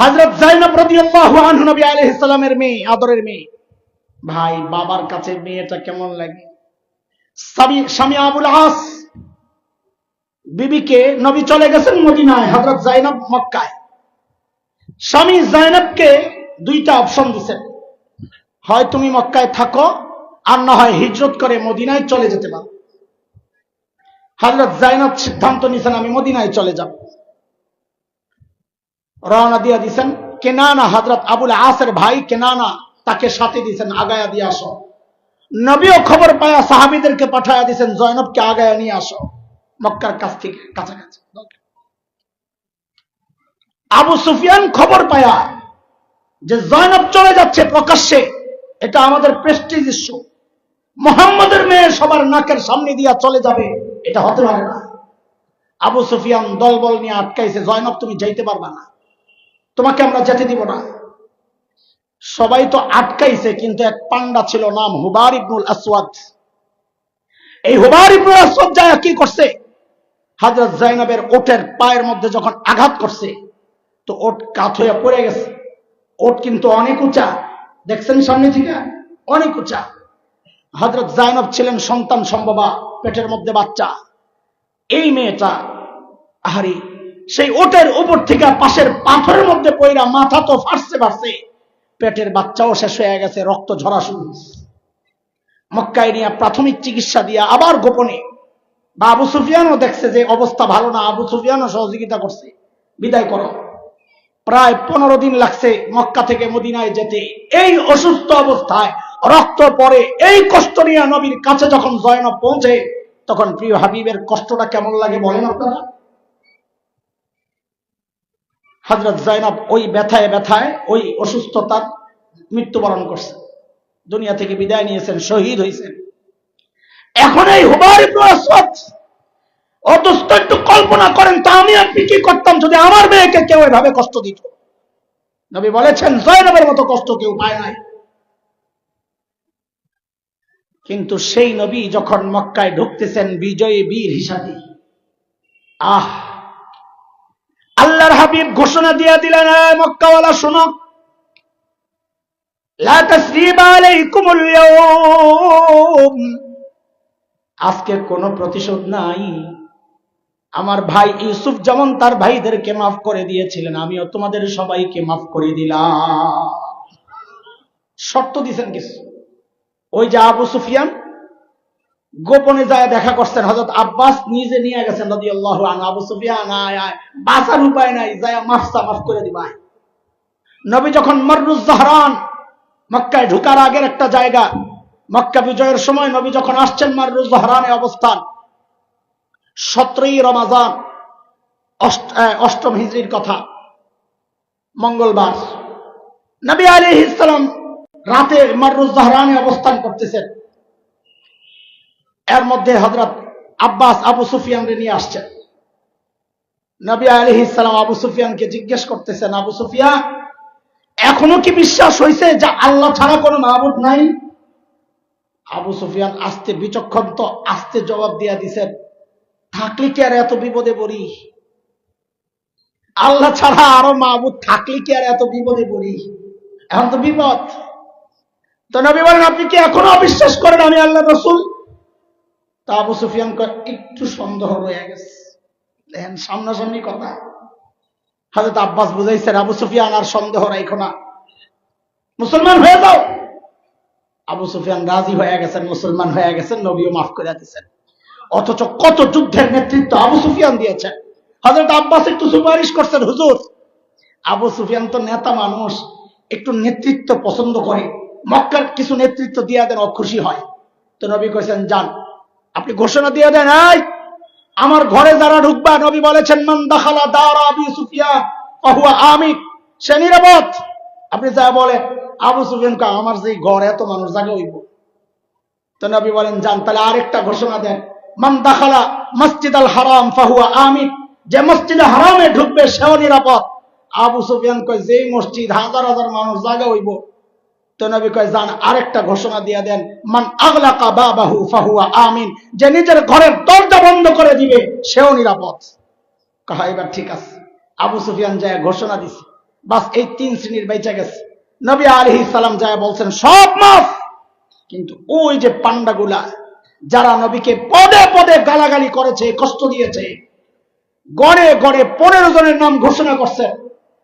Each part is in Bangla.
হযরত জাইনব রাদিয়াল্লাহু আনহু নবী আলাইহিস সালামের মেয়ে, আদরের মেয়ে। ভাই, বাবার কাছে মেয়েটা কেমন লাগে? স্বামী আবুল আস বিবিকে নবী চলে গেছেন মদিনায়, হযরত জাইনব মক্কায়। স্বামী জাইনবকে দুইটা অপশন দিছেন হয় তুমি মক্কায় থাকো, আর না হয় হিজরত করে মদিনায় চলে যেতে পারো। হযরত জাইনব সিদ্ধান্ত নিছেন আমি মদিনায় চলে যাব। রওনা দিয়া দিছেন। কেনানা হযরত আবুল আসের ভাই কেনানা তাকে সাথে দিছেন, আগায়া দিয়ে আসো। নবীও খবর পায়া সাহাবীদেরকে পাঠায়া দিছেন, জয়নবকে আগায়া নিয়ে আসো। মক্কার কাছ থেকে, কাছাকাছি। আবু সুফিয়ান খবর পায়া যে জয়নব চলে যাচ্ছে প্রকাশ্যে, এটা আমাদের প্রেস্টিজ ইস্যু মোহাম্মদের মেয়ে সবার নাকের সামনে দিয়া চলে যাবে, এটা হতে পারে না আবু সুফিয়ান দলবল নিয়ে আটকাইছে, জয়নব তুমি যাইতে পারবা না। তোমাকে আমরা যেতে দিব না। সবাই তো আটকাইছে, কিন্তু এক পান্ডা ছিল নাম হুবার ইবনুল আসওয়াদ। এই হুবার ইবনুল আসওয়াদ যায় কি করছে? হযরত জাইনবের ওটের পায়ের মধ্যে যখন আঘাত করছে, তো ওট কাত হয়ে পড়ে গেছে। ওট কিন্তু অনেক উঁচা। দেখছেন সামনে থেকে? অনেক উঁচা। হযরত জাইনব ছিলেন সন্তান সম্ভবা, পেটের মধ্যে বাচ্চা। এই মেয়েটা আহারি সেই ওটের উপর থেকে পাশের পাথরের মধ্যে পইরা মাথা তো ফাটছে ফাটছে পেটের বাচ্চাও শেষ হয়ে গেছে, রক্ত ঝরা শুরু। মক্কায় নিয়ে প্রাথমিক চিকিৎসা দিয়া আবার গোপনে বা আবু সুফিয়ানও দেখছে যে অবস্থা ভালো না, আবু সুফিয়ানও সহযোগিতা করছে। বিদায় করো। প্রায় পনেরো দিন লাগছে মক্কা থেকে মদিনায় যেতে। এই অসুস্থ অবস্থায় রক্ত পরে এই কষ্ট নিয়ে নবীর কাছে যখন জয়নব পৌঁছে, তখন প্রিয় হাবিবের কষ্টটা কেমন লাগে বলেন আপনারা? হজরত জয়নব ওই ব্যথায় ব্যথায় ওই অসুস্থতার মৃত্যুবরণ করছে। দুনিয়া থেকে বিদায় নিয়েছেন, শহীদ হয়েছেন। এখন এই হুবার ইবনে একটু কল্পনা করেন, তা আমি আপনি কি করতাম যদি আমার মেয়েকে কেউ এভাবে কষ্ট দিত? নবী বলেছেন জয়নবের মতো কষ্ট কেউ পায় নাই। কিন্তু সেই নবী যখন মক্কায় ঢুকতেছেন, বিজয়ী বীর হিসাবে, আহ! আল্লাহর হাবিব ঘোষণা দিয়ে দিলেন মক্কাওয়ালা, শোনো। আজকে কোনো প্রতিশোধ নাই। আমার ভাই ইউসুফ যেমন তার ভাইদেরকে মাফ করে দিয়েছিলেন, আমিও তোমাদের সবাইকে মাফ করে দিলাম। শর্ত দিছেন কিছু। ওই যে আবু সুফিয়ান গোপনে যায়, দেখা করছেন হজরত আব্বাস, নিজে নিয়ে গেছেন নদী আল্লাহ আবু সুফিয়ান বাঁচার উপায় নাই, যায় মাফসা মাফ করে দিবাই নবী যখন মররুজ জাহরান মক্কায় ঢুকার আগের একটা জায়গা, মক্কা বিজয়ের সময় নবী যখন আসছেন মাররুজ জাহরানে অবস্থান, সতেরোই রমাজান, অষ্ট- অষ্টম হিজড়ির কথা, মঙ্গলবার। নবী আলী ইসলাম রাতে মাররুজ জাহরানে অবস্থান করতেছেন। এর মধ্যে হজরত আব্বাস আবু সুফিয়ানকে নিয়ে আসছেন নবী আলী ইসলাম আবু সুফিয়ানকে জিজ্ঞেস করতেছেন, আবু সুফিয়ান এখনও কি বিশ্বাস হয়েছে যে আল্লাহ ছাড়া কোনো মাহবুদ নাই? আবু সুফিয়ান আস্তে বিচক্ষণ তো আস্তে জবাব দিয়া দিছেন থাকলে কি আর এত বিপদে পড়ি? আল্লাহ ছাড়া আরও মাহবুদ থাকলে কি আর এত বিপদে পড়ি? এখন তো বিপদ। তো নবী বলেন, আপনি কি এখনও অবিশ্বাস করেন আমি আল্লাহ রসুল? তা আবু সুফিয়ান একটু সন্দেহ রয়ে গেছে। দেখেন, সামনাসামনি কথা। হাজরত আব্বাস বুঝাইছেন, আবু সুফিয়ান আর সন্দেহ রাখো না। মুসলমান হয়ে যাও। আবু সুফিয়ান রাজি হয়ে গেছেন, মুসলমান হয়ে গেছেন, নবীও মাফ করে দিয়েছেন। অথচ কত যুদ্ধের নেতৃত্ব আবু সুফিয়ান দিয়েছেন। হজরত আব্বাস একটু সুপারিশ করছেন, হুজুর। আবু সুফিয়ান তো নেতা মানুষ, একটু নেতৃত্ব পছন্দ করে। মক্কার কিছু নেতৃত্ব দিয়ে দেন, ও খুশি হয়। তো নবী কয়েছেন যান। আপনি ঘোষণা দিয়ে দেন, এই, আমার ঘরে যারা ঢুকবা, নবী বলেছেন, মান দাখালা দারা আবি সুফিয়ান, ফাহুয়া আমিন সে নিরাপদ। আপনি যা বলেন, আবু সুফিয়ান কা, আমার যে ঘর, এত মানুষ জায়গা হইব? তো নবী বলেন, যান, তাহলে আরেকটা ঘোষণা দেন, মান দাখালা মসজিদ আল হারাম, ফাহুয়া আমিন যে মসজিদে হারামে ঢুকবে, সেও নিরাপদ। আবু সুফিয়ান কয় যে মসজিদ হাজার হাজার মানুষ জাগে হইব তো নবী কয় যান আরেকটা ঘোষণা দিয়ে দেন। মান আগলাকা বাবাহু ফাহুয়া আমিন। যে নিজের ঘরের দরজা বন্ধ করে দিবে, সেও নিরাপদ। কাহা, এবার ঠিক আছে। আবু সুফিয়ান যায় ঘোষণা দিছে। বাস এই তিন শ্রেণির বেঁচে গেছে। নবী আলহি সালাম যায় বলছেন, সব মাফ। কিন্তু ওই যে পান্ডাগুলা, যারা নবীকে পদে পদে গালাগালি করেছে, কষ্ট দিয়েছে, গড়ে গড়ে পনেরো জনের নাম ঘোষণা করছে।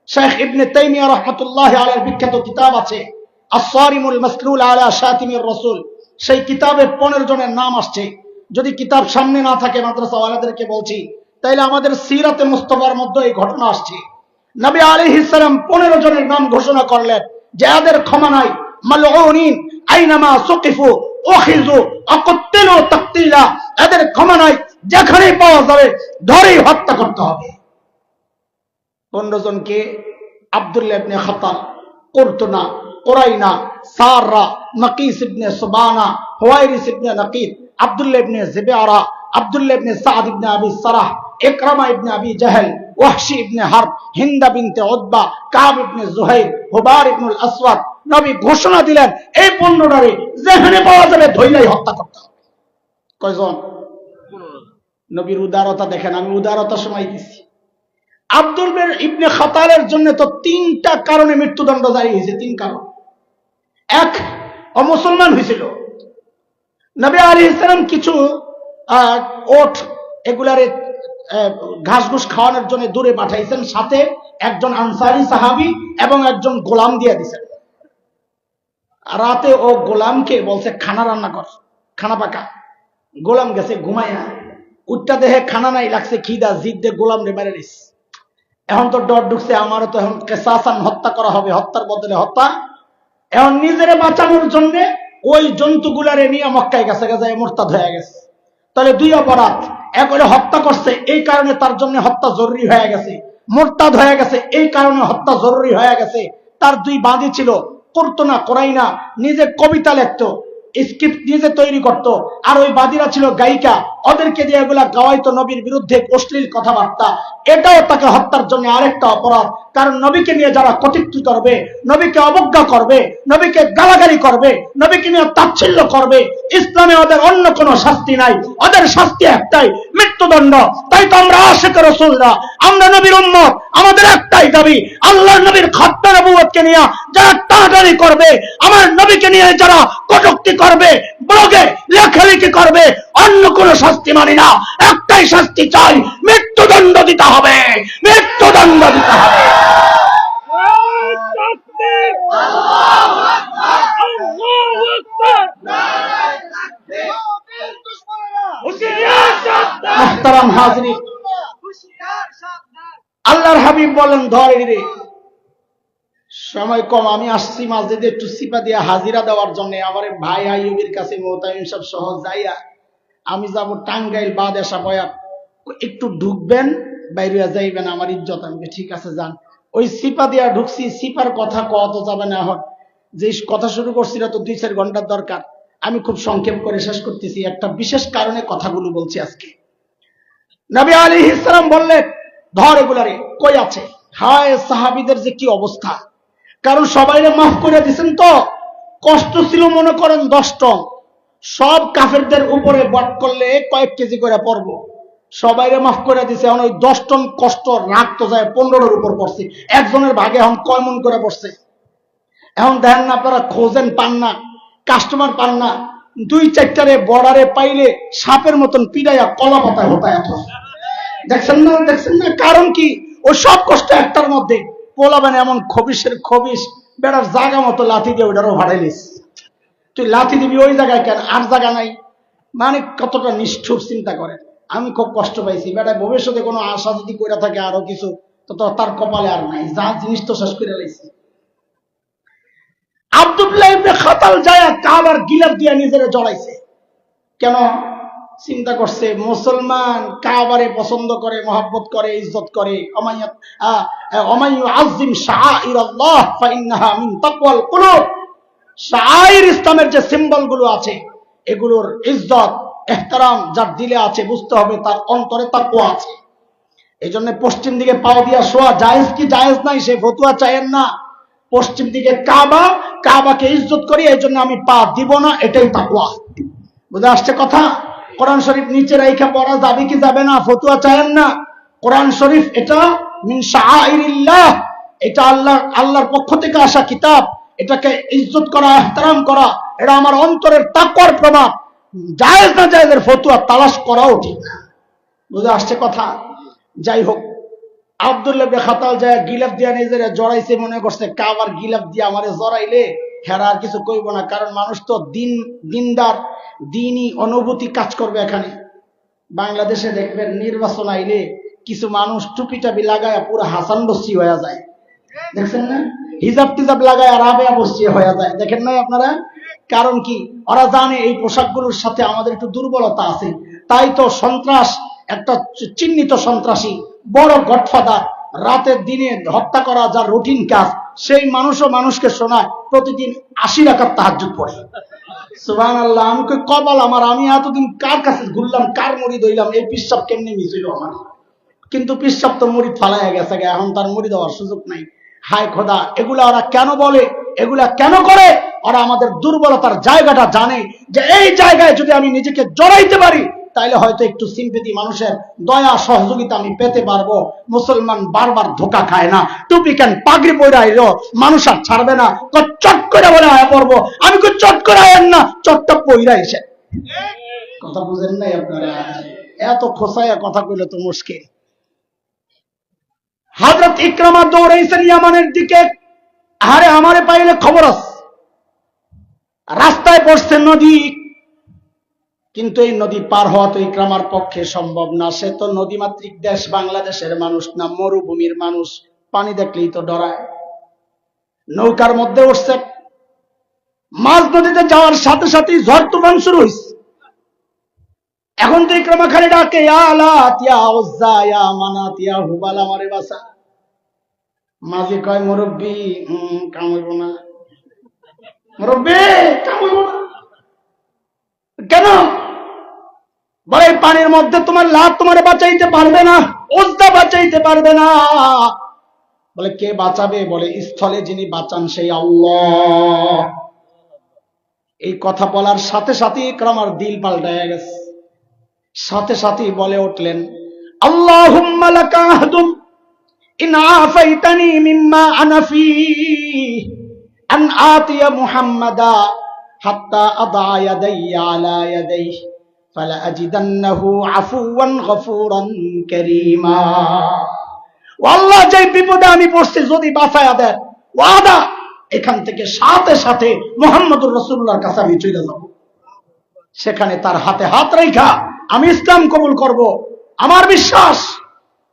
শেখ ইবনে তাইমিয়া রহমতুল্লাহ আলের বিখ্যাত কিতাব আছে। আলা সেই কিতাবে পনেরো জনের নাম আসছে। যদি কিতাব সামনে না থাকে মাদ্রাসা ওয়ালাদেরকে বলছি, তাইলে আমাদের সিরাতে মুস্তফার মধ্যে এই ঘটনা আসছে। নবী আলাইহিস সালাম পনেরো জনের নাম ঘোষণা করলেন যে এদের ক্ষমা নাই। আব্দুল্লাহ কুরাইনা, সাররা, নাকিস ইবনে সুবানা ইবনে নাকিদ, আব্দুল্লাহ ইবনে জিবিআরা আব্দুল্লাহ ইবনে সাদ ইবনে আবি সারাহ, ইকরামা ইবনে আবি জাহেল, ওয়াহশি ibn Harb, Hind bint Utbah, Ka'b ibn Zuhayr Habbar ibn al Aswad, নবী ঘোষণা দিলেন, এই পণ্যটারে যেখানে পাওয়া যাবে ধৈর্যই হত্যা করতে হবে। কয়জন? নবীর উদারতা দেখেন, আমি উদারতা সময় দিচ্ছি আব্দুল ইবনে খাতালের জন্য তো তিনটা কারণে মৃত্যুদণ্ড জারি হয়েছে, তিন কারণ। এক অমুসলমান হয়েছিল। নবী আলী ইসলাম কিছু ওট এগুলারে ঘাস ঘুষ খাওয়ানোর জন্য দূরে পাঠাইছেন। সাথে একজন আনসারি সাহাবি এবং একজন গোলাম দিয়ে দিছেন। রাতে ও গোলামকে বলছে, খানা রান্না কর, খানা পাকা। গোলাম গেছে, ঘুমায়া উঠটা দেহে খানা নাই, লাগছে খিদা, জিদ দে গোলাম রে মেরে এখন তো ডর ঢুকছে, আমারও তো এখন কেসাসান হত্যা করা হবে, হত্যার বদলে হত্যা এখন নিজেরে বাঁচানোর জন্য ওই জন্তুগুলারে নিয়ে মক্কায় গেছে গেছে মোরতাদ হয়ে গেছে। তাহলে দুই অপরাধ। এক হলে হত্যা করছে, এই কারণে তার জন্য হত্যা জরুরি হয়ে গেছে। মোরতাদ হয়ে গেছে, এই কারণে হত্যা জরুরি হয়ে গেছে। তার দুই বাঁধি ছিল করতো না করাই না নিজে কবিতা লিখতো, স্ক্রিপ্ট নিজে তৈরি করত। আর ওই বাদীরা ছিল গায়িকা। ওদেরকে দিয়ে এগুলা গাওয়াইতো নবীর বিরুদ্ধে অশ্লীল কথাবার্তা। এটাও তাকে হত্যার জন্য আরেকটা অপরাধ। কারণ নবীকে নিয়ে যারা কটিত্ব করবে, নবীকে অবজ্ঞা করবে, নবীকে গালাগালি করবে, নবীকে নিয়ে তাচ্ছিল্য করবে, ইসলামে ওদের অন্য কোনো শাস্তি নাই। ওদের শাস্তি একটাই, মৃত্যুদণ্ড। তাই তো আমরা আশেখ রসুলরা, আমরা নবীর উম্মত, আমাদের একটাই দাবি আল্লাহ নবীর খাত্তা নবুয়তকে নিয়ে যারা টানাটানি করবে, আমার নবীকে নিয়ে যারা কটুক্তি করবে, ব্লগে লেখালেখি করবে, অন্য কোন শাস্তি মানি না। একটাই শাস্তি চাই, মৃত্যুদণ্ড দিতে হবে। মৃত্যুদণ্ড দিতে হবে। আল্লাহর হাবিব বলেন, ধরে রে সময় কম, আমি আসছি মাঝে একটু সিপা দিয়া হাজিরা দেওয়ার জন্য। আমার ভাই আইয়ুবের কাছে মোহতামিম সব সহজ যাইয়া আমি যাব টাঙ্গাইল বাদ এসা বয়া একটু ঢুকবেন, বাইরে যাইবেন, আমার ইজ্জত আমি ঠিক আছে, যান। ওই সিপা দিয়া ঢুকছি, সিপার কথা কত যাবে না এখন। যে কথা শুরু করছিল তো দুই চার ঘণ্টার দরকার। আমি খুব সংক্ষেপ করে শেষ করতেছি, একটা বিশেষ কারণে কথাগুলো বলছি আজকে। নবী আলী ইসলাম বললেন, ধর এগুলারে, কই আছে? হায় সাহাবিদের যে কি অবস্থা। কারণ সবাইরে মাফ করে দিছেন তো। কষ্ট ছিল মনে করেন দশ টন। সব কাফেরদের উপরে বট করলে কয়েক কেজি করে পড়ব। সবাইরে মাফ করে দিছে, এখন ওই দশ টন কষ্ট রাগ তো যায়, পনেরোর উপর পড়ছে। একজনের ভাগে এখন কয় মন করে পড়ছে? এখন দেখেন না আপনারা, খোঁজেন পান না, কাস্টমার পান না, দুই চারটারে বর্ডারে পাইলে সাপের মতন পিড়াইয়া কলা পাতায় হতায় এখন দেখছেন না দেখছেন না? কারণ কি? ও সব কষ্ট একটার মধ্যে পোলাবেন এমন খবিসের খবিস বেড়ার জায়গা মতো লাথি দিয়ে ওইটারও ভাড়াইলিস তুই লাথি দিবি ওই জায়গায় কেন? আর জায়গা নাই। মানে কতটা নিষ্ঠুর চিন্তা করে আমি খুব কষ্ট পাইছি। বেটা, ভবিষ্যতে কোনো আশা যদি করে থাকে আরও কিছু, তো তার কপালে আর নাই। যা জিনিস তো শেষ করে লাইছি। আব্দুল্লাহ খাতাল যায় কাবার নিজেরে জড়াইছে। কেন? চিন্তা করছে, মুসলমান কাবারে পছন্দ করে, মহাব্বত করে, ইজ্জত করে। অমাইয়াত অমাইয়ু আজিম শাআইর আল্লাহ ফাইন্নাহা মিন তাকওয়াল কুলুব। শাআইর ইসলামের যে সিম্বলগুলো আছে, এগুলোর ইজ্জত, এহতারাম যার দিলে আছে, বুঝতে হবে তার অন্তরে তাকওয়া আছে। এই জন্য পশ্চিম দিকে পাও দিয়া শোয়া জায়েজ কি জায়েজ নাই, সে ফতুয়া চাইেন না। পশ্চিম দিকে কাবা, কাবাকে ইজ্জত করি এই জন্য আমি পা দিব না, এটাই তাকুয়া বুঝে আসছে কথা? কোরআন শরীফ নিচে রেখে পড়া যাবে কি যাবে না, ফতুয়া চাইেন না। কোরআন শরীফ এটা এটা আল্লাহ, আল্লাহর পক্ষ থেকে আসা কিতাব। এটাকে ইজ্জত করা, এহতারাম করা, এটা আমার অন্তরের তাকর প্রমাণ। জায়েজ না জায়েজের ফতুয়া তালাশ করাও ঠিক না। বুঝে আসছে কথা? যাই হোক, আবদুল্লাহ খাতাল যায় গিলাফ দিয়া নিজের জড়াইছে, মনে করছে, কাবার গিলাফ দিয়া আমারে জড়াইলে হেরা আর কিছু কইব না, কারণ মানুষ তো দিন, দিনদার, দিনই অনুভূতি কাজ করবে এখানে। বাংলাদেশে দেখবেন, নির্বাচন আইলে কিছু মানুষ টুপি টাপি লাগায় পুরো হাসান বস্তি হয়ে যায়। দেখছেন না? হিজাব টিজাব লাগায় রাবেয়া বস্তি হয়ে যায়। দেখেন নাই আপনারা? কারণ কি? ওরা জানে এই পোশাকগুলোর সাথে আমাদের একটু দুর্বলতা আছে। তাই তো সন্ত্রাস, একটা চিহ্নিত সন্ত্রাসী, বড় গডফাদার, রাতের দিনে হত্যা করা যার রুটিন কাজ, সেই মানুষও মানুষকে শোনায়, প্রতিদিন আশি রাখার তাহাজুদ পড়ে। সুবান আল্লাহ আমি কই কপাল আমার, আমি এতদিন কার কাছে ঘুরলাম, কার মুড়ি দইলাম এই পিসাব কেমনি মিছিল আমার? কিন্তু পিসাব তো মুড়ি ফালাইয়া গেছে এখন তার মুড়ি দেওয়ার সুযোগ নাই। হায় খোদা এগুলা ওরা কেন বলে? এগুলা কেন করে? ওরা আমাদের দুর্বলতার জায়গাটা জানে যে এই জায়গায় যদি আমি নিজেকে জড়াইতে পারি তাইলে হয়তো একটু সিম্পেতি মানুষের দয়া সহযোগিতা আমি পেতে পারব। মুসলমান বারবার ধোকা খায় না। টুপি কেন পাগড়ি পরে আইলো মানুষ আর ছাড়বে না। চট করে বলে আয়া পড়ব। আমি কই চট করে আয়েন না চটটা পইরা এসে। কথা বুঝেন নাই আপনারা? এত খোসাইয়া কথা কইলে তো মুশকিল। হাজরত ইকরামা দৌড়াইছেন ইয়ামানের দিকে আরে আমারে পাইলে খবর আছে। রাস্তায় পড়ছে নদী, কিন্তু এই নদী পার হওয়া তো ইকরামার পক্ষে সম্ভব না। সে তো নদীমাতৃক দেশ, বাংলাদেশের মানুষ না, মরুভূমির মানুষ, পানি দেখলেই তো ডরায়। নৌকার মধ্যে উঠছে। মাঝ নদীতে যাওয়ার সাথে সাথেই ঝড় তুফান শুরু হয়েছে এখন তো ইকরামা খালি ডাকে আমারে বাসা। মাঝি কয় মুরব্বী উম, কামড়ব না। মুরব্বী কামড়ব না। কেন? বলে পানির মধ্যে তোমার লাভ তোমার বাঁচাইতে পারবে না উজ্জা বাঁচাইতে পারবে না। বলে কে বাঁচাবে? বলে স্থলে যিনি বাঁচান সেই আল্লাহ। এই কথা বলার সাথে সাথে ইকরামার দিল পাল্টায় গেছে। সাথে সাথেই বলে উঠলেন আমি পড়ছি, যদি বাঁচায়া দেন, ওয়াদা, এখান থেকে সাথে সাথে মোহাম্মদুর রসুল্লাহর কাছে আমি চলে যাব। সেখানে তার হাতে হাত রেখা। আমি ইসলাম কবুল করব। আমার বিশ্বাস,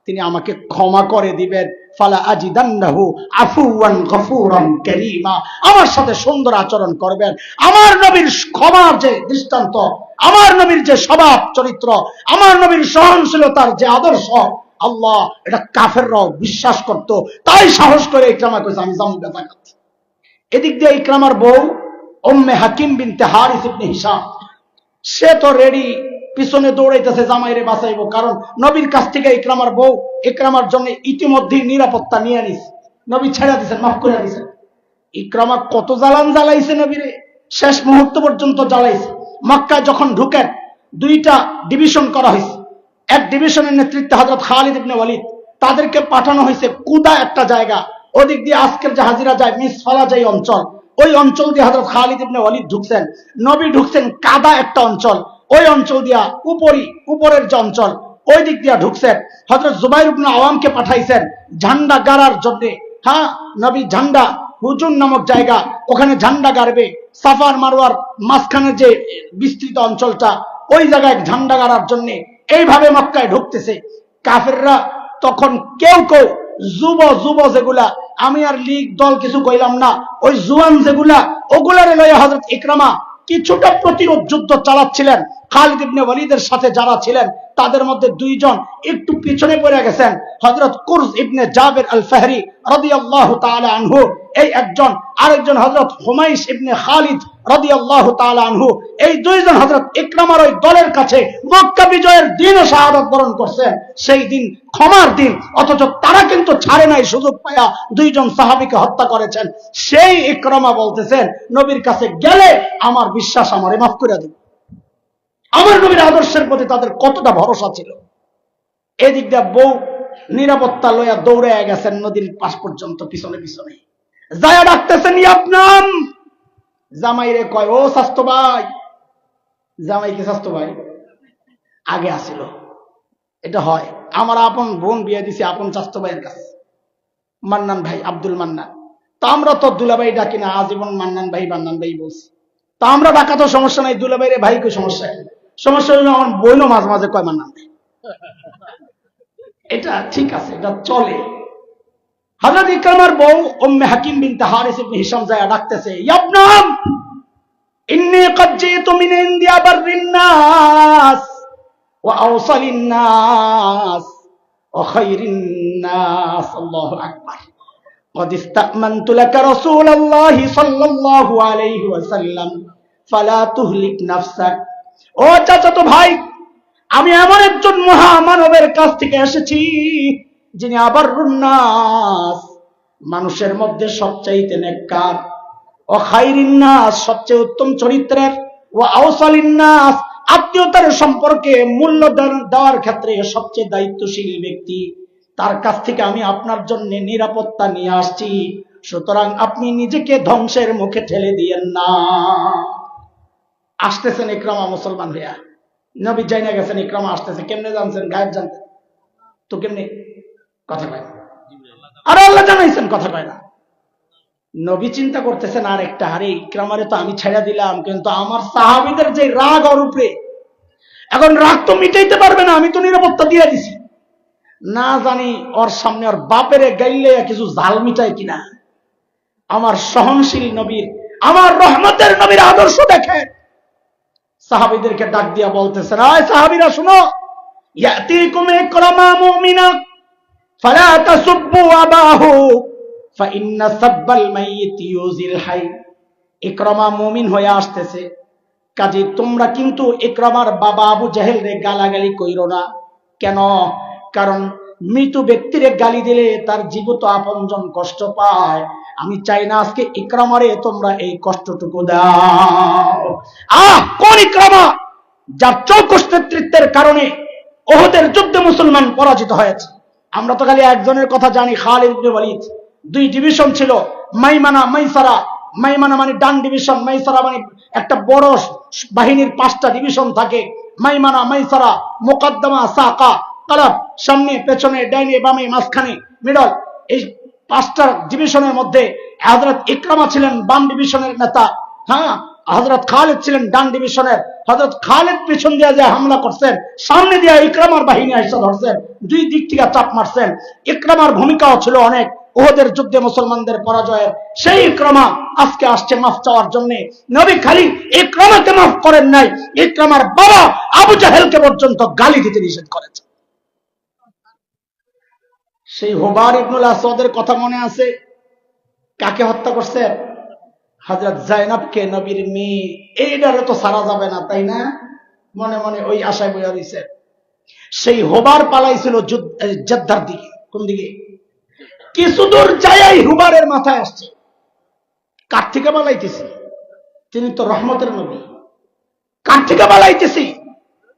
তিনি আমাকে ক্ষমা করে দিবেন। ফালা আজিদান্নাহু আফুওয়ান গফুরান কারীমা। আমার সাথে সুন্দর আচরণ করবেন। আমার নবীর ক্ষমার যে দৃষ্টান্ত, আমার নবীর যে স্বভাব চরিত্র, আমার নবীর সহনশীলতার যে আদর্শ, আল্লাহ এটা কাফেররাও বিশ্বাস করত। তাই সাহস করে ইকরামা কইছে আমি জামু বেচা খাচ্ছি এদিক দিয়ে ইকরামার বউ ওম্মে হাকিম বিনতে হারিস ইবনে হিসাম সে তো রেডি পিছনে দৌড়াইতেছে জামাইরে বাঁচাইবো। কারণ নবীর কাছ থেকে ইকরামার বউ ইকরামার জন্য ইতিমধ্যেই নিরাপত্তা নিয়ে নিস নবী ছেড়ে দিছেন, মাফ করে দিছেন। ইকরামা কত জ্বালান জ্বালাইছে নবীরে। শেষ মুহূর্ত পর্যন্ত জ্বালাইছে। মক্কায় যখন ঢুকেন, দুইটা ডিভিশন করা হয়েছে এক ডিভিশনের নেতৃত্বে হজরত খালিদ ইবনে ওয়ালিদ, তাদেরকে পাঠানো হয়েছে কুদা একটা জায়গা। ওদিক দিয়ে আজকের যে হাজিরা যায়, মিস ফলা যায় অঞ্চল। ওই অঞ্চল দিয়ে হজরত খালিদ ইবনে ওয়ালিদ ঢুকছেন। নবী ঢুকছেন কাদা একটা অঞ্চল। ওই অঞ্চল দিয়া উপরি, উপরের যে অঞ্চল, ওই দিক দিয়া ঢুকছেন। হজরত জুবাইর ইবনে আওয়ামকে পাঠাইছেন ঝান্ডা গাড়ার জন্য। হ্যাঁ নবী ঝান্ডা হুজুন নামক জায়গা, ওখানে ঝান্ডা গাড়বে। সাফার মারোয়ার মাঝখানে যে বিস্তৃত অঞ্চলটা, ওই জায়গায় ঝান্ডা গাড়ার জন্য এইভাবে মক্কায় ঢুকতেছে। কাফেররা তখন কেউ কেউ, যুব যুব যেগুলা, আমি আর লীগ, দল কিছু কইলাম না, ওই জুয়ান যেগুলা, ওগুলারে লয়ে হজরত ইকরামা কিছুটা প্রতিরোধ যুদ্ধ চালাচ্ছিলেন। খালিদ ইবনে ওয়ালিদের সাথে যারা ছিলেন, তাদের মধ্যে দুইজন একটু পিছনে পড়ে গেছেন। হজরত কুরজ ইবনে জাবের আল ফাহরি রাদিয়াল্লাহু তাআলা আনহু। এই একজন, আরেকজন হজরত হুমাইস ইবনে খালিদ তাআলা আনহু, এই দুইজন হজরত ইকরামার ওই দলের কাছে মক্কা বিজয়ের শাহাদাত বরণ সেই দিন ক্ষমার দিন, অথচ তারা কিন্তু ছাড়ে নাই সুযোগ দুইজন সাহাবীকে হত্যা করেছেন। সেই ইকরামা বলতেছেন, নবীর কাছে গেলে আমার বিশ্বাস আমারে মাফ করে দিন। আমার নবীর আদর্শের প্রতি তাদের কতটা ভরসা ছিল। এদিক দিয়ে বউ নিরাপত্তা লইয়া দৌড়ে গেছেন নদীর পাশ পর্যন্ত, পিছনে পিছনে। যায়া ডাকতেছেন ইয়াবনাম জামাই রে কয়, ও স্বাস্থ্য ভাই। জামাই কি স্বাস্থ্য ভাই? আগে আসিল। এটা হয়। আমার আপন বোন বিয়ে দিছে আপন স্বাস্থ্য ভাইয়ের কাছে। মান্নান ভাই, আব্দুল মান্নান। তা আমরা তো দুলাভাই ডাকি না, আজীবন মান্নান ভাই মান্নান ভাই বলছি। তা আমরা ডাকা তো সমস্যা নাই দুলাভাই রে ভাই কি? সমস্যা? সমস্যা হলো আমার বোনও মাঝে মাঝে কয় মান্নান ভাই। এটা ঠিক আছে, এটা চলে। হযরত ইকরামার বউ উম্মে হাকিম বিনতে হারিস ইবনে হিশাম যায় ডাকতেছে ইয়াবনাম ইন্নী قد جئت من عند بر الناس واوصل الناس وخير الناس الله اكبر قد استأمنت لك رسول الله صلى الله عليه وسلم فلا تهلك نفسك ও চাচাতো ভাই আমি এমন একজন মহামানবের কাছ থেকে এসেছি যিনি আবার নাস মানুষের মধ্যে সবচাইতে নেককার। ও খাইরিন্নাস সবচেয়ে উত্তম চরিত্রের। ও আওসালিন্নাস আত্মীয়তার সম্পর্কে মূল্য দেওয়ার ক্ষেত্রে সবচেয়ে দায়িত্বশীল ব্যক্তি। তার কাছ থেকে আমি আপনার জন্য নিরাপত্তা নিয়ে আসছি। সুতরাং আপনি নিজেকে ধ্বংসের মুখে ঠেলে দিয়েন না। আসতেছেন ইকরামা মুসলমান ভাইয়া নবী জাইনা গেছেন, ইকরামা আসতেছে। কেমনে জানছেন? গায়েব জানতেন। তো কেমনে? কথা কয় না। আর আল্লাহ জানাইছেন, কথা কয় না। নবী চিন্তা করতেছেন, আর একটা, আরে তো আমি ছেড়ে দিলাম, কিন্তু আমার সাহাবিদের যে রাগ এখন রাগ তো মিটাইতে পারবে না, আমি তো নিরাপত্তা দিয়ে দিছি। না জানি ওর সামনে ওর বাপেরে গাইলে কিছু জাল মিটায় কিনা। আমার সহনশীল নবীর, আমার রহমতের নবীর আদর্শ দেখে সাহাবিদেরকে ডাক দিয়া বলতেছে আয় সাহাবিরা, শুনো। ইয়াতিকুম ইকরামা মুমিনা। ফালা তাসুব্বু আবাহু, ফাইন্না সাব্বাল মাইয়িত ইউজিল হাই। ইকরামা মুমিন হয়ে আসতেছে। কাজে তোমরা কিন্তু ইকরামার বাবা আবু জাহেল রে গালাগালি কইরো না। কেন? কারণ মৃত ব্যক্তিরে গালি দিলে তার জীবিত আপনজন কষ্ট পায়। আমি চাই না আজকে ইকরামারে তোমরা এই কষ্টটুকু দাও। আহ, কোন ইকরামা? যার চৌকস নেতৃত্বের কারণে ওহদের যুদ্ধে মুসলমান পরাজিত হয়েছে। আমরা তো খালি একজনের কথা জানি, খালিদ ইবনে ওয়ালিদ। দুই ডিভিশন ছিল, মাইমানা, মাইসারা। মাইমানা মানে ডান ডিভিশন মাইসারা মানে একটা বড় বাহিনীর পাঁচটা ডিভিশন থাকে। মাইমানা, মাইসারা, মোকদ্দমা, সাকা, কালাব, সামনে, পেছনে, ডাইনে, বামে, মাঝখানে মিডল এই পাঁচটা ডিভিশনের মধ্যে হজরত ইকরামা ছিলেন বাম ডিভিশনের নেতা। হ্যাঁ? হজরত খালেদ ছিলেন ডান ডিভিশনের হজরত খালেদ পিছন দিয়ে যে হামলা করছেন, সামনে দিয়ে ইকরামার বাহিনী এসে ধরছেন, দুই দিক থেকে চাপ মারছেন। ইকরামার ভূমিকাও ছিল অনেক ওহদের যুদ্ধে মুসলমানদের পরাজয়ের। সেই ইকরামা আজকে আসছে মাফ চাওয়ার জন্য। নবী খালি ইকরামাকে মাফ করেন নাই, ইকরামার বাবা আবু জাহেলকে পর্যন্ত গালি দিতে নিষেধ করেছে। সেই হোবার ইবনুল আসাদের কথা মনে আছে? কাকে হত্যা করছে? হজরত জাইনাবকে নবীর মেয়ে এইটারে তো সারা যাবে না, তাই না? মনে মনে ওই আশায় বইয়া রয়েছে সেই হোবার পালাইছিল জেদ্দার দিকে। কোন দিকে? কিছু দূর যাই হুবারের মাথায় আসছে। কার থেকে পালাইতেছি? তিনি তো রহমতের নবী। কার থেকে পালাইতেছি?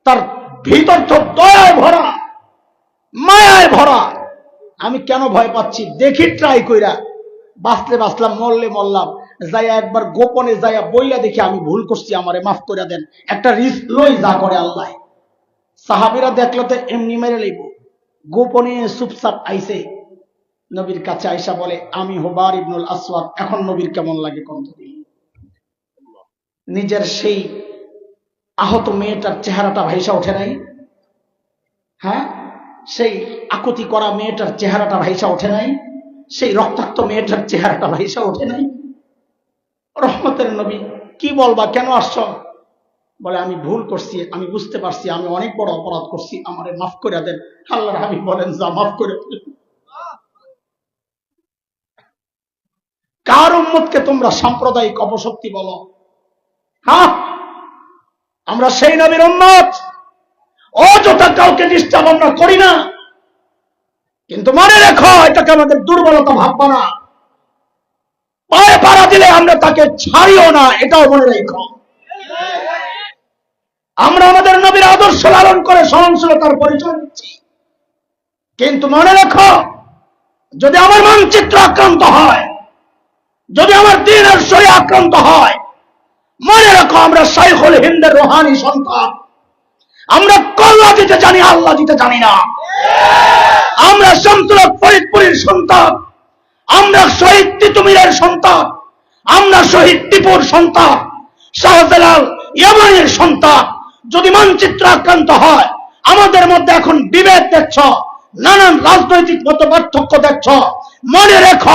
তার ভিতর তো দয়ায় ভরা, মায়ায় ভরা। আমি কেন ভয় পাচ্ছি? দেখি ট্রাই কইরা। বাঁচলে বাঁচলাম, মরলে মরলাম। যাইয়া একবার গোপনে যাইয়া বইলা দেখি আমি ভুল করছি, আমারে মাফ করে দেন। একটা রিস্ক লই যা করে আল্লাহ। সাহাবিরা দেখল তো এমনি মেরে লইব। গোপনে চুপচাপ আইছে। নবীর কাছে আইসা বলে, আমি হোবার ইবনুল আসওয়াদ, এখন নবীর কেমন লাগে কন্ত নিজের সেই আহত মেয়েটার চেহারাটা ভাইসা ওঠে নাই। হ্যাঁ? সেই আকুতি করা মেয়েটার চেহারাটা ভাইসা ওঠে নাই। সেই রক্তাক্ত মেয়েটার চেহারাটা ভাইসা ওঠে নাই। রহমতের নবী, কি বলবা, কেন আসছ? বলে, আমি ভুল করছি, আমি বুঝতে পারছি, আমি অনেক বড় অপরাধ করছি, আমারে মাফ করে দেন। আল্লাহর হাবিব বলেন, যা, মাফ করে কার উম্মতকে তোমরা সাম্প্রদায়িক অপশক্তি বলো? হ্যাঁ? আমরা সেই নবীর উম্মত। অযথা কাউকে ডিস্টার্ব আমরা করি না। কিন্তু মনে রেখো, এটাকে আমাদের দুর্বলতা ভাববো না। পায়ে পাড়া দিলে আমরা তাকে ছাড়িও না, এটাও মনে রেখো। আমরা আমাদের নবীর আদর্শ লালন করে সহনশীলতার পরিচয় দিচ্ছি। কিন্তু মনে রেখো, যদি আমার মানচিত্র আক্রান্ত হয়, যদি আমার দিনের শরীর আক্রান্ত হয়, মনে রাখো আমরা শাইখুল হিন্দের রোহানি সন্তান। আমরা কল্লা দিতে জানি আল্লাহ দিতে জানি না। আমরা শামসুলক ফরিদপুরের সন্তান। আমরা শহীদ তিতুমিরের সন্তান, আমরা শহীদ টিপুর সন্তান, শাহজালাল ইয়ামানের সন্তান। যদি মানচিত্র আক্রান্ত হয়, আমাদের মধ্যে এখন বিভেদ দেখছ, নানান রাজনৈতিক মত পার্থক্য দেখছ, মনে রেখ,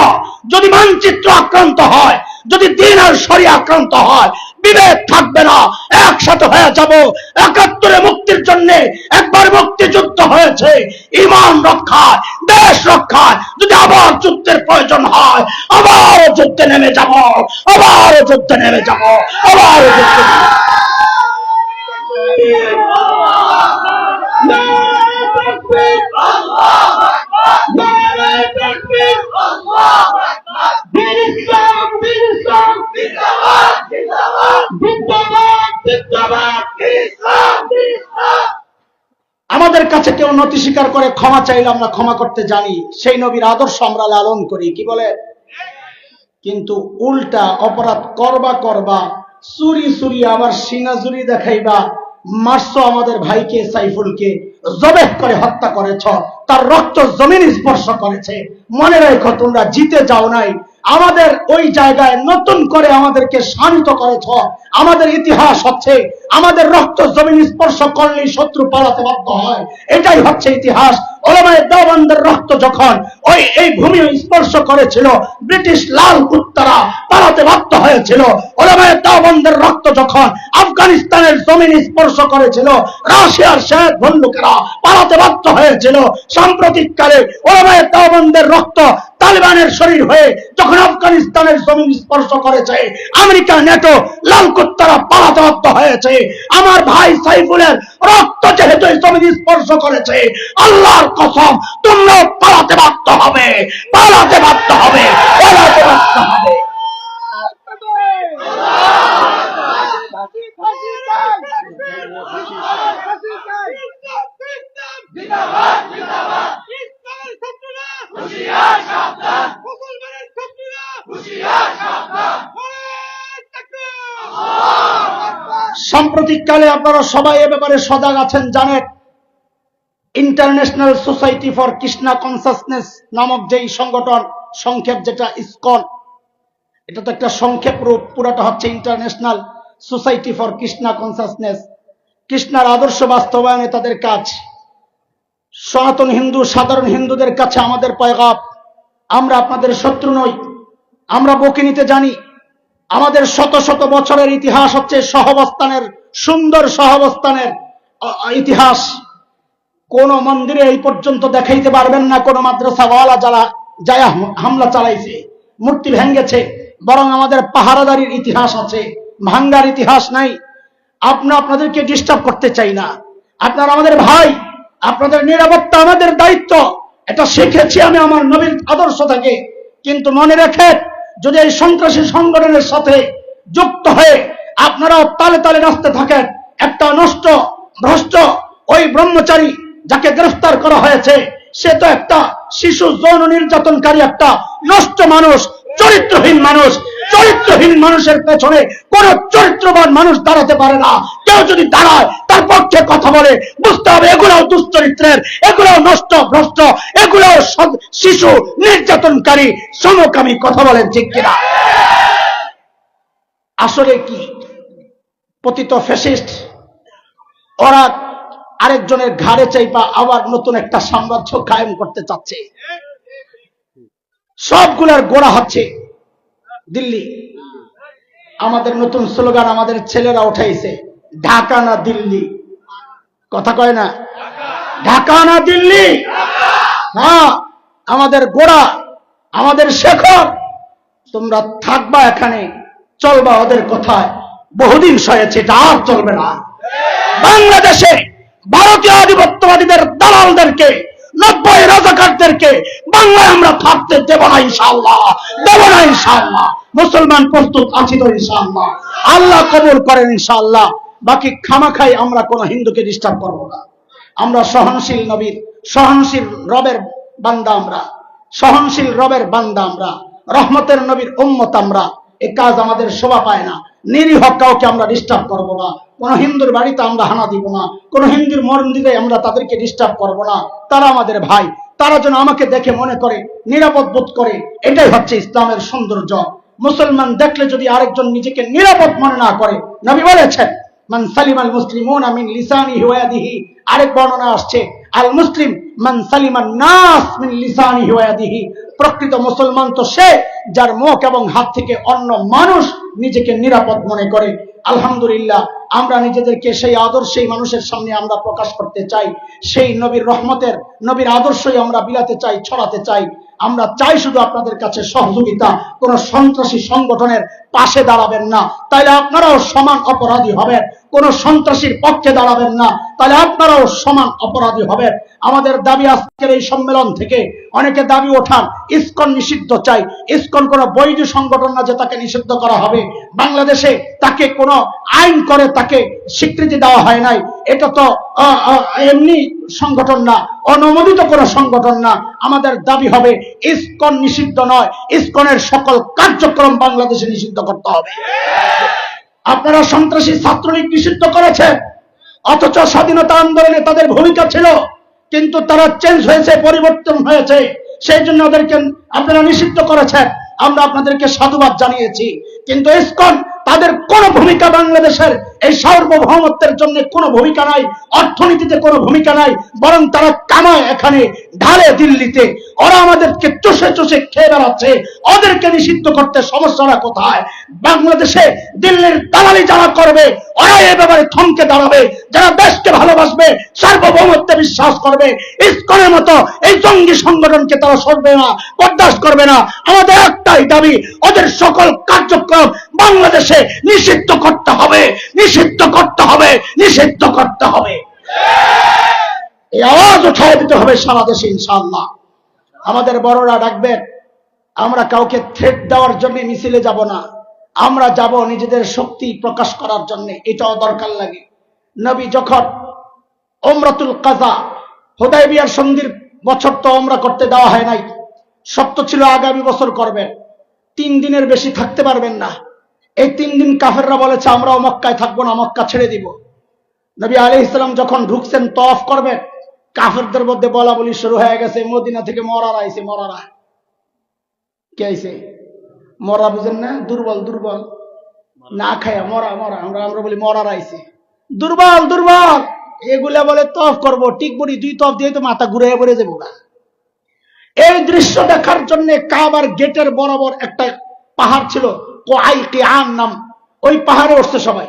যদি মানচিত্র আক্রান্ত হয়, যদি দিন আর শরী আক্রান্ত হয় বিভেদ থাকবে না। একসাথে হয়ে যাব। একাত্তরে মুক্তির জন্য একবার মুক্তিযুদ্ধ হয়েছে। ইমান রক্ষায়, দেশ রক্ষায়। যদি আবার যুদ্ধের প্রয়োজন হয়, আবার যুদ্ধে নেমে যাব। আবার যুদ্ধে নেমে যাব। আবার যুদ্ধে আমাদের কাছে কেউ নতি স্বীকার করে ক্ষমা চাইলে আমরা ক্ষমা করতে জানি। সেই নবীর আদর্শ আমরা লালন করি, কি বলে? কিন্তু উল্টা অপরাধ করবা করবা, চুরি চুরি আবার সিনাজুরি দেখাইবা, মারছো আমাদের ভাইকে সাইফুলকে, জবেহ করে হত্যা করেছ, তার রক্ত জমিন স্পর্শ করেছে। মনে রেখো তোমরা, জিতে যাও নাই আমাদের ওই জায়গায় নতুন করে আমাদেরকে শানিত করেছ। আমাদের ইতিহাস হচ্ছে, আমাদের রক্ত জমিন স্পর্শ করলেই শত্রু পালাতে বাধ্য হয়। এটাই হচ্ছে ইতিহাস। ওলামায় রক্ত যখন ওই, এই ভূমি স্পর্শ করেছিল, ব্রিটিশ লাল কুত্তারা পালাতে বাধ্য হয়েছিল। ওলামায় দেওবন্দের রক্ত যখন আফগানিস্তানের জমিন স্পর্শ করেছিল, রাশিয়ার শেখ বন্ধুকেরা পালাতে বাধ্য হয়েছিল। সাম্প্রতিক কালে ওলামায় দেওবন্দের রক্ত তালিবানের শরীর হয়ে যখন আফগানিস্তানের জমিন স্পর্শ করেছে, আমেরিকা নেটো লাল কুত্তারা পালাতে হয়েছে। আমার ভাই সাইফুলের রক্ত যেহেতু জমিন স্পর্শ করেছে, আল্লাহর কসম, তোমরাও পালাতে বাধ্য হবে, পালাতে বাধ্য হবে, পালাতে বাধ্য হবে। সাম্প্রতিককালে আপনারা সবাই এ ব্যাপারে সজাগ আছেন, জানেন। International society for Krishna consciousness নামক যেই সংগঠন, সংক্ষেপ যেটা, ইসকন, এটা তো একটা সংক্ষেপ রূপ, পুরাটা হচ্ছে international society for Krishna consciousness কৃষ্ণার আদর্শ বাস্তবায়নে তাদের কাজ। সনাতন হিন্দু, সাধারণ হিন্দুদের কাছে আমাদের পয়গাম। আমরা আপনাদের শত্রু নই। আমরা বকে নিতে জানি। আমাদের শত শত বছরের ইতিহাস হচ্ছে সহবস্থানের, সুন্দর সহবস্থানের ইতিহাস। কোন মন্দিরে এই পর্যন্ত দেখাইতে পারবেন না, কোন মাদ্রাসাওয়ালা যারা, যায় হামলা চালাইছে, মূর্তি ভেঙ্গেছে, বরং আমাদের পাহারাদারির ইতিহাস আছে। ভাঙ্গার ইতিহাস নাই। আমরা আপনাদেরকে ডিস্টার্ব করতে চাই না। আপনারা আমাদের ভাই আপনাদের নিরাপত্তা আমাদের দায়িত্ব। এটা শিখেছি আমি আমার নবীর আদর্শ থেকে। কিন্তু মনে রেখে যদি এই সন্ত্রাসী সংগঠনের সাথে যুক্ত হয়ে আপনারাও তালে তালে নাচতে থাকেন, একটা নষ্ট, ভ্রষ্ট ওই ব্রহ্মচারী যাকে গ্রেফতার করা হয়েছে, সে তো একটা শিশু যৌন নির্যাতনকারী, একটা নষ্ট মানুষ, চরিত্রহীন মানুষ। চরিত্রহীন মানুষের পেছনে কোন চরিত্রবান মানুষ দাঁড়াতে পারে না। কেউ যদি দাঁড়ায়, তার পক্ষে কথা বলে, বুঝতে হবে এগুলোও দুশ্চরিত্রের, এগুলোও নষ্ট, ভ্রষ্ট, এগুলোও শিশু, নির্যাতনকারী, সমকামী কথা বলেন ঠিক কিনা। আসলে কি? পতিত ফ্যাসিস্ট, ওরা আরেকজনের ঘাড়ে চাইপা আবার নতুন একটা সাম্রাজ্য কায়েম করতে চাচ্ছে। সবগুলার গোড়া হচ্ছে দিল্লি। আমাদের নতুন স্লোগান আমাদের ছেলেরা উঠাইছে, ঢাকা না দিল্লি? কথা কয় না? ঢাকা না দিল্লি? হ্যাঁ আমাদের গোড়া, আমাদের শেখর, তোমরা থাকবা এখানে, চলবা ওদের কথায়। বহুদিন সয়েছে এটা আর চলবে না। বাংলাদেশে ভারতীয় আধিপত্যবাদীদের দালালদেরকে নব্বই রাজাকারদেরকে বাংলায় আমরা থাকতে দেব না ইনশাআল্লাহ, দেব না ইনশাআল্লাহ। মুসলমান প্রস্তুত আছি তো ইনশাআল্লাহ। আল্লাহ কবুল করেন ইনশাআল্লাহ। বাকি খামাখাই আমরা কোন হিন্দুকে ডিস্টার্ব করব না। আমরা সহনশীল নবীর, সহনশীল রবের বান্দা আমরা। সহনশীল রবের বান্দা আমরা। রহমতের নবীর উম্মত আমরা। এ কাজ আমাদের শোভা পায় না। নিরীহ কাউকে আমরা ডিস্টার্ব করব না। কোন হিন্দুর বাড়িতে আমরা হানা দিব না। কোন হিন্দুর মন্দিরে আমরা তাদেরকে ডিস্টার্ব করব না। তারা আমাদের ভাই। তারা যেন আমাকে দেখে মনে করে, নিরাপদ বোধ করে। এটাই হচ্ছে ইসলামের সৌন্দর্য। মুসলমান দেখলে যদি আরেকজন নিজেকে নিরাপদ মনে না করে, নবী বলেছেন, মান সালিম আল মুসলিমুন আমিন লিসানি হিওয়াদিহি আরেক বর্ণনা আসছে, আল মুসলিম মান সালিমান নাস মিন লিসানি হিওয়াদিহি প্রকৃত মুসলমান তো সে যার মুখ এবং হাত থেকে অন্য মানুষ নিজেকে নিরাপদ মনে করে। আলহামদুলিল্লাহ, আমরা নিজেদেরকে সেই আদর্শেই মানুষের সামনে আমরা প্রকাশ করতে চাই। সেই নবীর রহমতের, নবীর আদর্শই আমরা বিলাতে চাই, ছড়াতে চাই। আমরা চাই শুধু আপনাদের কাছে সহযোগিতা, কোন সন্ত্রাসী সংগঠনের পাশে দাঁড়াবেন না। তাইলে আপনারাও সমান অপরাধী হবেন। কোন সন্ত্রাসীর পক্ষে দাঁড়াবেন না। তাহলে আপনারাও সমান অপরাধী হবেন। আমাদের দাবি আজকের এই সম্মেলন থেকে অনেকে দাবি ওঠান, ইসকন নিষিদ্ধ চাই। ইসকন কোন বৈধ সংগঠন না যে তাকে নিষিদ্ধ করা হবে। বাংলাদেশে তাকে কোন আইন করে তাকে স্বীকৃতি দেওয়া হয় নাই। এটা তো এমনি সংগঠন না, অনুমোদিত কোন সংগঠন না। আমাদের দাবি হবে, ইসকন নিষিদ্ধ নয়। ইসকনের সকল কার্যক্রম বাংলাদেশে নিষিদ্ধ করতে হবে। আপনারা সন্ত্রাসী ছাত্রলীগ নিষিদ্ধ করেছেন অথচ স্বাধীনতা আন্দোলনে তাদের ভূমিকা ছিল, কিন্তু তারা চেঞ্জ হয়েছে, পরিবর্তন হয়েছে। সেই জন্য ওদেরকে আপনারা নিষিদ্ধ করেছেন। আমরা আপনাদেরকে সাধুবাদ জানিয়েছি। কিন্তু ইসকন, তাদের কোন ভূমিকা বাংলাদেশের এই সার্বভৌমত্বের জন্য কোনো ভূমিকা নাই, অর্থনীতিতে কোনো ভূমিকা নাই, বরং তারা কামায় এখানে, ঢালে দিল্লিতে। ওরা আমাদেরকে চষে চষে খেয়ে বেড়াচ্ছে। ওদেরকে নিষিদ্ধ করতে সমস্যাটা কোথায়? বাংলাদেশে দিল্লির দালালি যারা করবে ওরা এ ব্যাপারে থমকে দাঁড়াবে। যারা দেশকে ভালোবাসবে, সার্বভৌমত্বে বিশ্বাস করবে, ইস্কনের মতো এই জঙ্গি সংগঠনকে তারা সরবে না, বরদাস্ত করবে না। আমাদের একটাই দাবি, ওদের সকল কার্যক্রম বাংলাদেশে নিষিদ্ধ করতে হবে, নিষিদ্ধ করতে হবে, নিষিদ্ধ করতে হবে। এই আওয়াজ উঠায় দিতে হবে সারা দেশে, ইনশাআল্লাহ। আমাদের বড়রা ডাকবেন, আমরা কাউকে থ্রেট দেওয়ার জন্য মিছিলে যাব না। আমরা যাব নিজেদের শক্তি প্রকাশ করার জন্য, এটাও দরকার লাগে। নবী যখন ওমরাতুল কাজা, হোদাইবিয়ার সন্ধির বছর তো ওমরা করতে দেওয়া হয় নাই সত্য ছিল আগামী বছর করবেন। তিন দিনের বেশি থাকতে পারবেন না। এই তিন দিন কাফেররা বলেছে, আমরাও মক্কায় থাকব না, মক্কা ছেড়ে দিব। নবী আলী ইসলাম যখন ঢুকছেন তফ করবেন। কাফেরদের মধ্যে বলা বলি শুরু হয়ে গেছে, মদিনা থেকে মরারা আইছে, মরারা কে আইছে? মরা বুঝেন না? দুর্বল দুর্বল। না খায়া, মরা মরা। আমরা আমরা বলি মরার আইছে। দুর্বল দুর্বল। এগুলা বলে তফ করব, ঠিক বলি দুই তফ দিয়ে তো মাথা ঘুরে পড়ে যাব না এই দৃশ্য দেখার জন্য কাবার গেটের বরাবর একটা পাহাড় ছিল, কোয়াই কেয়ান নাম। ওই পাহাড়ে উঠছে সবাই।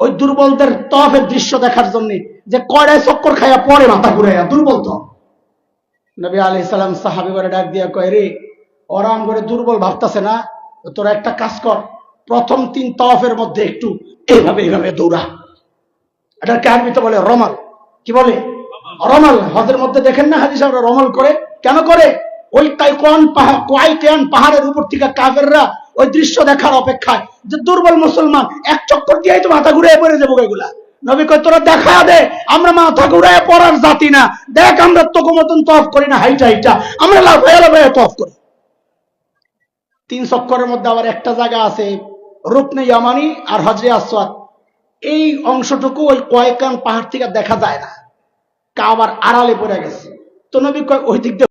ওই দুর্বলদের তফের দৃশ্য দেখার জন্য যে কয়টায় চক্কর খাইয়া পরে মাথা ঘুরে দুর্বল তো। নবী আলি সালাম সাহাবি করে ডাক দিয়া কয়, রে ওরাম করে দুর্বল ভাবতেছে না? তোরা একটা কাজ কর, প্রথম তিন তফের মধ্যে একটু এইভাবে এইভাবে দৌড়া। এটা এটাকে আরবিতে বলে? রমাল। কি বলে? রমাল। হজের মধ্যে দেখেন না হাদিস আমরা রমাল করে? কেন করে? ওই তাইকোয়ান পাহাড় কোয়াইটিয়ান পাহাড়ের উপর থেকে কাফেররা ওই দৃশ্য দেখার অপেক্ষায় যে দুর্বল মুসলমান এক চক্কর দিয়েই তো মাথা ঘুরে পড়ে যাব এগুলা। নবী কয়, তোরা দেখা দে, আমরা মাথা ঘুরায় পড়ার জাতি না। দেখ, আমরা তোকে মতন তফ করি না, হাইটা হাইটা। আমরা লাফাইয়া লাফাইয়া তফ করি। তিন চক্করের মধ্যে আবার একটা জায়গা আছে, রুকনে ইয়ামানি আর হজরে আসওয়াদ। এই অংশটুকু ওই কয়েকান পাহাড় থেকে দেখা যায় না। কাবার আড়ালে পড়ে গেছে। তো নবী কয়, ওই দিক